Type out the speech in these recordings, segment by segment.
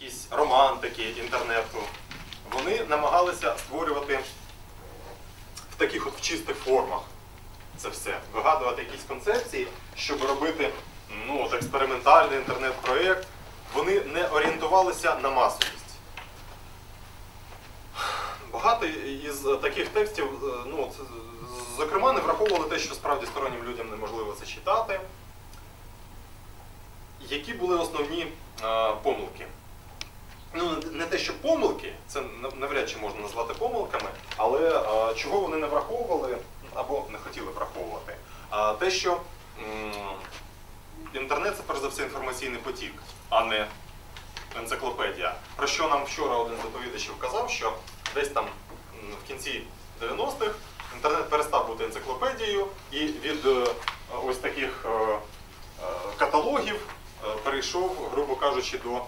якісь романтики інтернету, вони намагалися створювати в таких от чистих формах це все, вигадувати якісь концепції, щоб робити ну, от експериментальний інтернет-проєкт. Вони не орієнтувалися на масовість. Багато із таких текстів, е, ну, зокрема, не враховували те, що справді стороннім людям неможливо це читати. Які були основні е, помилки? Ну, не те, що помилки, це навряд чи можна назвати помилками, але е, чого вони не враховували або не хотіли враховувати? А те, що інтернет це перш за все інформаційний потік, а не енциклопедія. Про що нам вчора один з доповідачів казав, що десь там в кінці 90-х інтернет перестав бути енциклопедією і від е, ось таких е, е, каталогів перейшов, грубо кажучи, до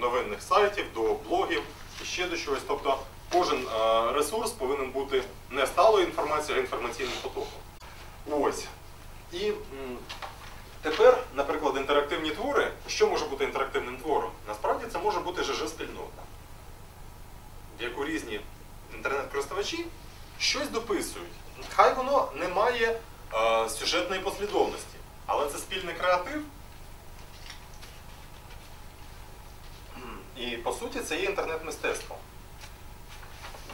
новинних сайтів, до блогів і ще до чогось. Тобто кожен е, ресурс повинен бути не сталою інформацією, а інформаційним потоком. Ось. І тепер, наприклад, інтерактивні твори. Що може бути інтерактивним твором? Насправді це може бути ЖЖ-спільнота, в яку різні інтернет-користувачі щось дописують. Хай воно не має е, сюжетної послідовності, але це спільний креатив. І по суті це є інтернет-мистецтво.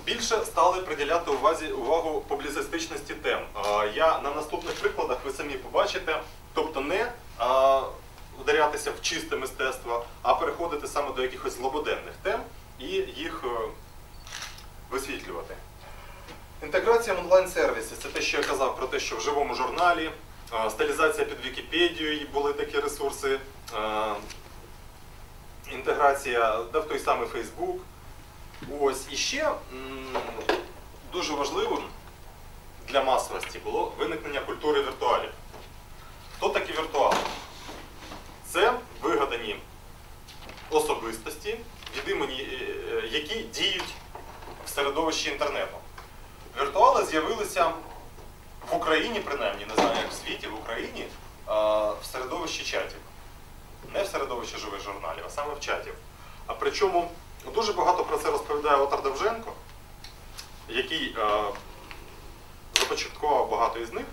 Більше стали приділяти увазі, увагу публіцистичності тем. Я на наступних прикладах ви самі побачите, тобто не вдарятися в чисте мистецтво, а переходити саме до якихось злободенних тем і їх е, висвітлювати. Інтеграція в онлайн-сервіси це те, що я казав про те, що в живому журналі, стилізація під Вікіпедію, і були такі ресурси, інтеграція да, в той самий Facebook. Ось і ще дуже важливим для масовості було виникнення культури віртуалів. Хто такі віртуали? Це вигадані особистості, від імені е, е, які діють в середовищі інтернету. Віртуали з'явилися в Україні, принаймні, не знаю, як в світі, в Україні, в середовищі чатів. Не в середовищі живих журналів, а саме в чатів. А причому дуже багато про це розповідає Отар Довженко, який е, започаткував багато із них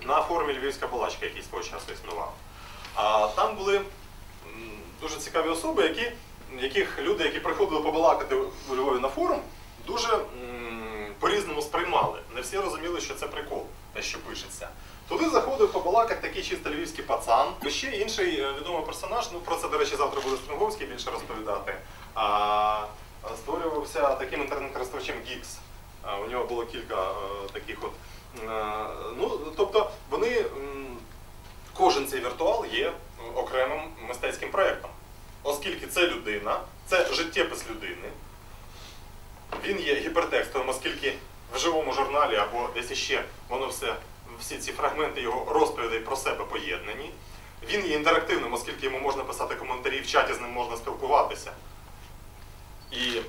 на форумі Львівська балачка, який свого часу існував. А там були дуже цікаві особи, які, яких люди, які приходили побалакати у Львові на форум, дуже по-різному сприймали. Не всі розуміли, що це прикол, те, що пишеться. Туди заходив побалакати такий чисто львівський пацан. Ще інший е, відомий персонаж, ну про це, до речі, завтра буде Стронговський більше розповідати. А, створювався таким інтернет-користувачем. А, У нього було кілька е, таких от. е, ну, тобто вони, кожен цей віртуал є окремим мистецьким проєктом. Оскільки це людина, це життєпис людини, він є гіпертекстовим, оскільки в живому журналі або десь іще воно все, всі ці фрагменти його розповідей про себе поєднані. Він є інтерактивним, оскільки йому можна писати коментарі в чаті, з ним можна спілкуватися. І,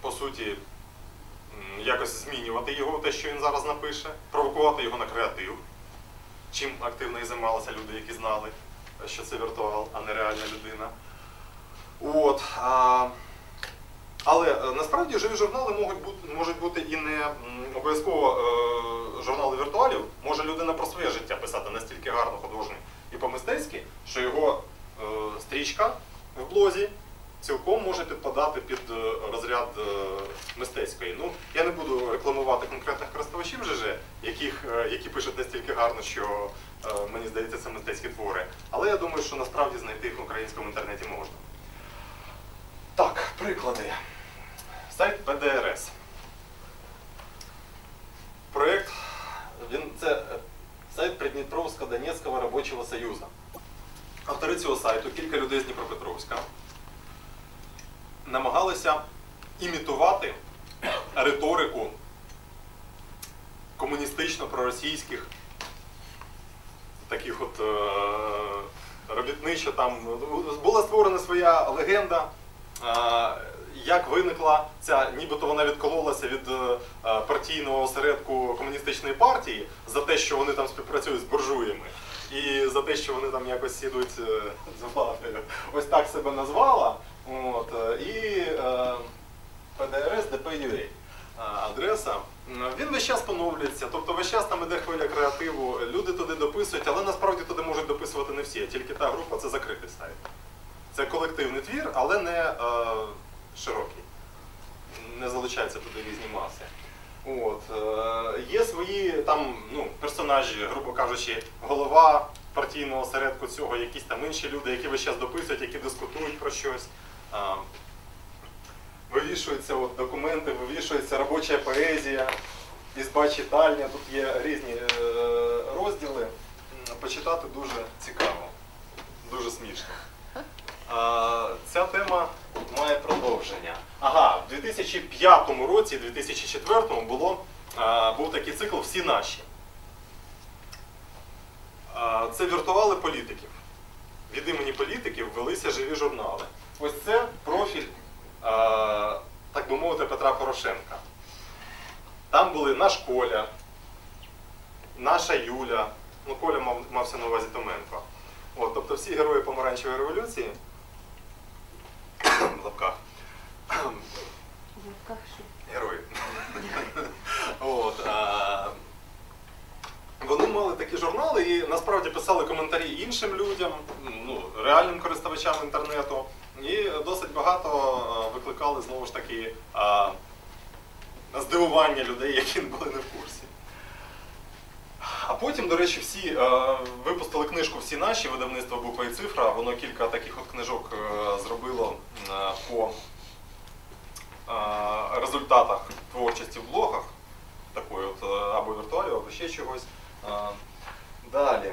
по суті, якось змінювати його, те, що він зараз напише, провокувати його на креатив. Чим активно і займалися люди, які знали, що це віртуал, а не реальна людина. От. А, але е, насправді живі журнали можуть бути, можуть бути і не обов'язково е, журнали віртуалів. Може людина про своє життя писати настільки гарно художньо і по-мистецьки, що його е, стрічка в блозі цілком може підпадати під е, розряд е, мистецької. Ну, я не буду рекламувати конкретних користувачів ЖЖ, яких, е, які пишуть настільки гарно, що е, мені здається, це мистецькі твори. Але я думаю, що насправді знайти їх в українському інтернеті можна. Так, приклади. Сайт ПДРС. Проєкт, він це е, сайт Придніпровсько-Донецького робочого союзу. Автори цього сайту, кілька людей з Дніпропетровська, намагалися імітувати риторику комуністично-проросійських таких от е, робітничо там була створена своя легенда. Е, Як виникла ця, нібито вона відкололася від е, партійного осередку комуністичної партії за те, що вони там співпрацюють з буржуями. і за те, що вони там якось ідуть е, з владою, ось так себе назвала. От, е, і е, PDRS DP.ua адреса. Він весь час поновлюється, тобто весь час там іде хвиля креативу, люди туди дописують, але насправді туди можуть дописувати не всі, тільки та група це закритий сайт. Це колективний твір, але не е, широкий. Не залучаються туди різні маси. От, е, є свої там ну, персонажі, грубо кажучи, голова партійного осередку цього, якісь там інші люди, які весь час дописують, які дискутують про щось. Е, вивішуються от, документи, вивішується робоча поезія, ізба читальня, тут є різні е, розділи. Почитати дуже цікаво, дуже смішно. Ця тема має продовження. Ага, в 2005 році, 2004 було, а, був такий цикл Всі наші. А, це віртуали політиків. Від імені політиків велися живі журнали. Ось це профіль, а, так би мовити, Петра Порошенка. Там були наш Коля, наша Юля, ну Коля мав, мався на увазі Томенко. От, тобто всі герої помаранчевої революції в лапках. Герої. От, а, вони мали і насправді писали коментарі іншим людям, ну, реальним користувачам інтернету. І досить багато викликали знову ж таки а, здивування людей, які були не в курсі. А потім, до речі, всі е, випустили книжку всі наші видавництво буква і цифра. Воно кілька таких от книжок е, зробило е, по е, результатах творчості в блогах, такої от е, або віртуалів, або ще чогось. Далі.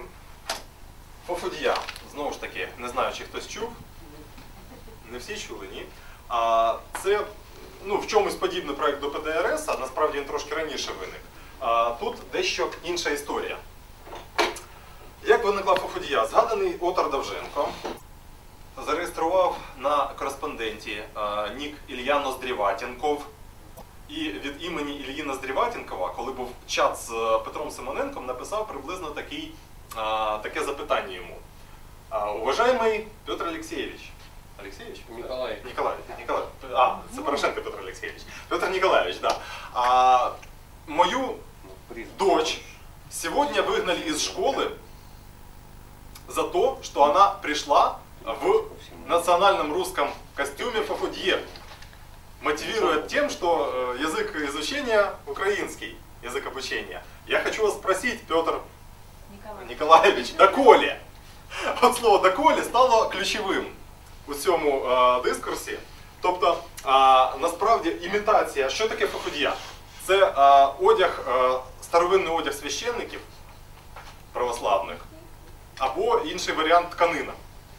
Фофудія. Знову ж таки, не знаю, чи хтось чув. Не всі чули, ні. А, це ну, в чомусь подібний проект до ПДРС, а насправді він трошки раніше виник. А, тут дещо інша історія. Як виникла Фофудія? Згаданий Отар Давженко зареєстрував на кореспонденті а, нік Ілья Ноздріватінков. І від імені Ільї Ноздріватінкова, коли був чат з е, Петром Симоненком, написав приблизно такий, а, таке запитання йому. А, Уважаемый Петр Алексеевич. Алексеевич? Николай. Николай. Николай. А, це Порошенко Петр Алексеевич. Петр Николаевич, да. А, мою дочь сегодня выгнали из школы за то, что она пришла в национальном русском костюме фафудье, мотивируя тем, что э, язык изучения украинский, язык обучения. Я хочу вас спросить, Петр Николаевич, доколе? От слово доколе стало ключовим у цьому е, дискурсі. Тобто, е, насправді, імітація, що таке фафудія? Це е, одяг, е, старовинний одяг священників православних, або інший варіант тканина.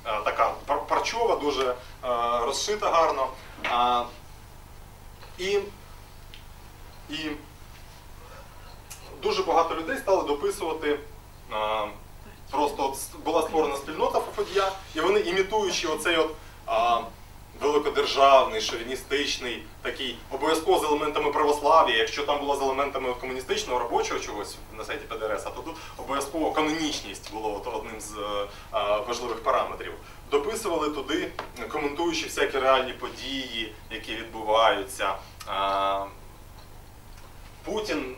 Е, така пар- парчова, дуже е, розшита гарно. А, і, і дуже багато людей стали дописувати. е, Просто от була створена спільнота Фафодія, і вони, імітуючи оцей от а, великодержавний, шовіністичний, такий обов'язково з елементами православ'я, якщо там було з елементами комуністичного робочого чогось на сайті ПДРС, а то тут обов'язково канонічність було от одним з е, а, важливих параметрів. Дописували туди, коментуючи всякі реальні події, які відбуваються. Путін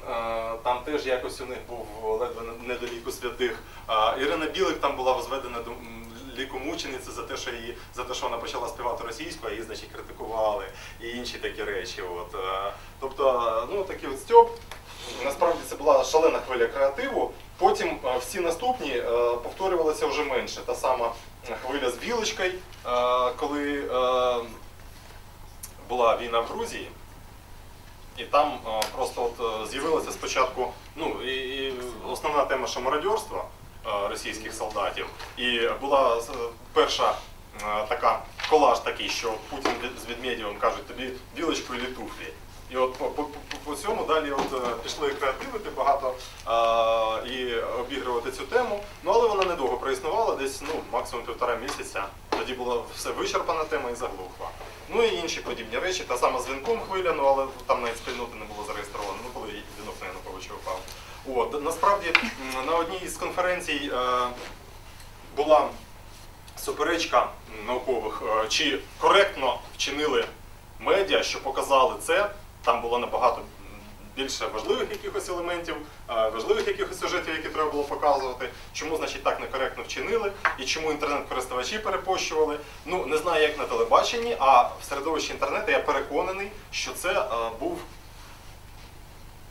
там теж якось у них був ледве не до ліку святих. Ірина Білик там була возведена до ліку мучениці за те, що її за те, що вона почала співати російською, її, значить, критикували і інші такі речі. От. Тобто, ну такий от стьоп. Насправді це була шалена хвиля креативу. Потім всі наступні повторювалися вже менше. Та сама хвиля з Білочкою, коли була війна в Грузії. І там е, просто от е, з'явилася спочатку, ну і, і основна тема що мародьорство е, російських солдатів. І була перша така колаж такий, що Путін з Ведмедєвим кажуть тобі білочку і туфлі. І от по, по, по, цьому далі от, е, пішли креативити багато е, і обігрувати цю тему. Ну але вона недовго проіснувала, десь ну, максимум півтора місяця. Тоді була все вичерпана тема і заглухла. Ну і інші подібні речі, та сама з вінком хвиля, ну але там навіть спільноти не було зареєстровано, ну коли вінок на Януковича впав. От, насправді на одній із конференцій е, була суперечка наукових, е, чи коректно вчинили медіа, що показали це. Там було набагато більше важливих якихось елементів, е, важливих якихось сюжетів, які треба було показувати. Чому, значить, так некоректно вчинили, і чому інтернет-користувачі перепощували. Ну, не знаю, як на телебаченні, а в середовищі інтернету я переконаний, що це е, був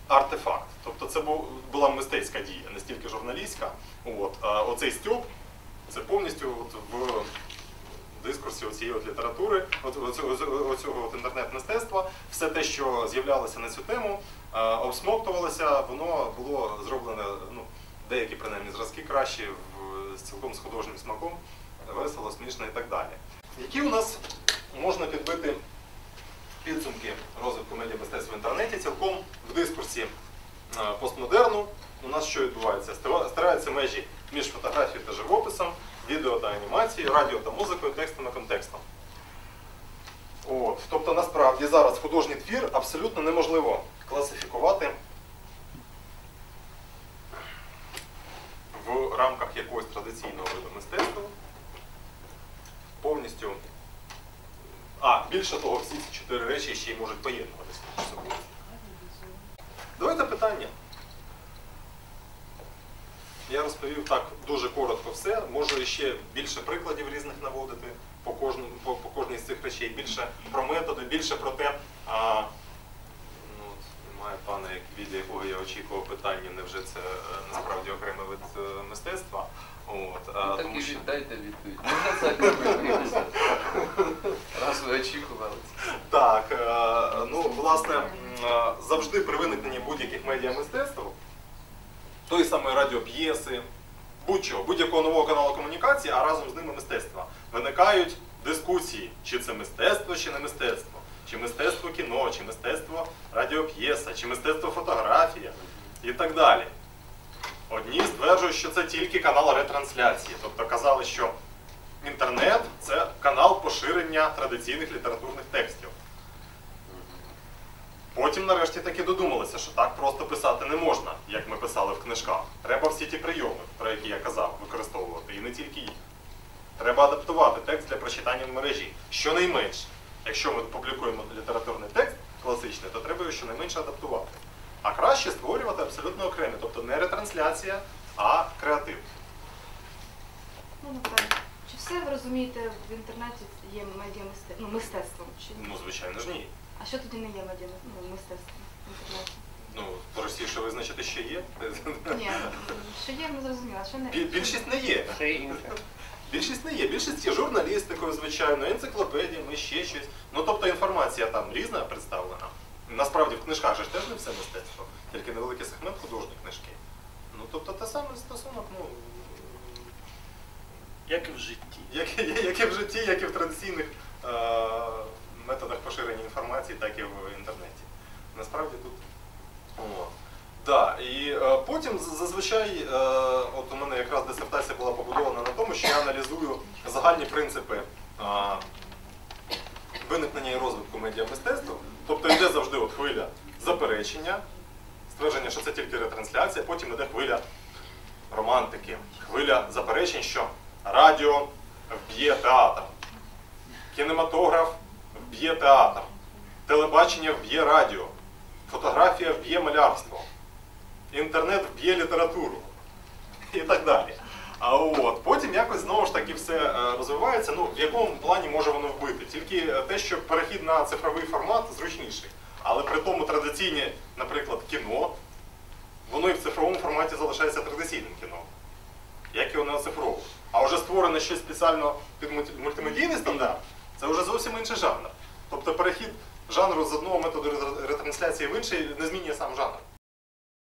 артефакт. Тобто це була мистецька дія, не стільки журналістська. От, а оцей стьоп це повністю от в дискурсі цієї от літератури, оцього, от інтернет-мистецтва, все те, що з'являлося на цю тему, е, обсмоктувалося, воно було зроблене, ну, деякі принаймні зразки кращі, з цілком з художнім смаком, весело, смішно і так далі. Які у нас можна підбити підсумки розвитку медіамистецтва в інтернеті цілком в дискурсі е, постмодерну. У нас що відбувається? Стираються межі між фотографією та живописом, відео та анімацією, радіо та музикою, текстом і контекстом. От. Тобто насправді зараз художній твір абсолютно неможливо класифікувати в рамках якогось традиційного виду мистецтва. Повністю а, більше того, всі ці чотири речі ще й можуть поєднуватися між собою. Давайте питання. Розповів так дуже коротко все. Можу ще більше прикладів різних наводити по, кожному, по, по кожній з цих речей, більше про методи, більше про те, а, ну, от немає пана, як, від якого я очікував питання, невже це е, насправді окремий вид е, мистецтва. От, а, Ну, так тому і що- віддайте відповідь. Можна це окремий Раз ви очікували. Так, е, ну власне завжди при виникненні будь-яких медіамистецтв, тої самої радіоп'єси, будь-чого, будь-якого нового каналу комунікації, а разом з ними мистецтва, виникають дискусії, чи це мистецтво, чи не мистецтво, чи мистецтво кіно, чи мистецтво радіоп'єса, чи мистецтво фотографія і так далі. Одні стверджують, що це тільки канал ретрансляції, тобто казали, що інтернет це канал поширення традиційних літературних текстів. Потім нарешті таки додумалися, що так просто писати не можна, як ми писали в книжках. Треба всі ті прийоми, про які я казав, використовувати, і не тільки їх. Треба адаптувати текст для прочитання в мережі. Щонайменше, якщо ми публікуємо літературний текст класичний, то треба його щонайменше адаптувати. А краще створювати абсолютно окремі, тобто не ретрансляція, а креатив. Ну, напевно. Чи все ви розумієте в інтернеті є медіа ну, мистецтвом? Чи ні? Ну, звичайно ж ні. А що тоді не є медіа ну, мистецтвом в інтернеті? Ну, простіше визначити, що є. Ні, що є, ми зрозуміли, а що не Бі- Більшість не є. Більшість не є. Більшість є журналістикою, звичайно, енциклопедіями, ще щось. Ну тобто інформація там різна представлена. Насправді в книжках же ж теж не все мистецтво, тільки невеликий сегмент художні книжки. Ну тобто те саме стосунок, ну Як і в житті. як, як і в житті, як і в традиційних е, методах поширення інформації, так і в інтернеті. Насправді тут. Да, і е, потім зазвичай, е, от у мене якраз дисертація була побудована на тому, що я аналізую загальні принципи е, виникнення і розвитку медіамистецтва. Тобто йде завжди от хвиля заперечення, ствердження, що це тільки ретрансляція, потім йде хвиля романтики, хвиля заперечень, що радіо вб'є театр, кінематограф вб'є театр, телебачення вб'є радіо, фотографія вб'є малярство, інтернет вб'є літературу і так далі. А от потім якось знову ж таки все е, розвивається. Ну в якому плані може воно вбити? Тільки е, те, що перехід на цифровий формат зручніший. Але при тому традиційне, наприклад, кіно, воно і в цифровому форматі залишається традиційним кіно. Як його не оцифровують. А вже створене щось спеціально під мультимедійний стандарт, це вже зовсім інший жанр. Тобто перехід жанру з одного методу ретрансляції в інший не змінює сам жанр.